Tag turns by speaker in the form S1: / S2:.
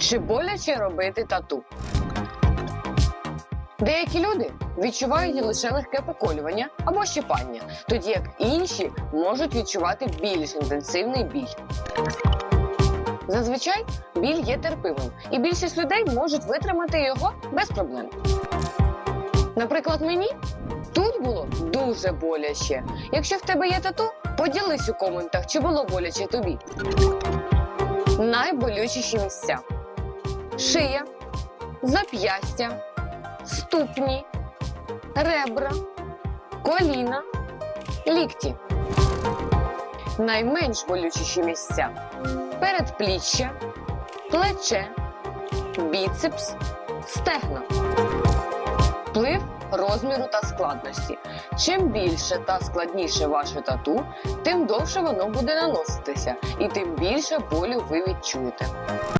S1: Чи боляче робити тату? Деякі люди відчувають лише легке поколювання або щипання, тоді як інші можуть відчувати більш інтенсивний біль. Зазвичай біль є терпимим, і більшість людей можуть витримати його без проблем. Наприклад, мені тут було дуже боляче. Якщо в тебе є тату, поділись у коментах, чи було боляче тобі. Найболючіші місця: шия, зап'ястя, ступні, ребра, коліна, лікті. Найменш болючіші місця передпліччя, плече, біцепс, стегна. Вплив розміру та складності. Чим більше та складніше ваше тату, тим довше воно буде наноситися, і тим більше болю ви відчуєте.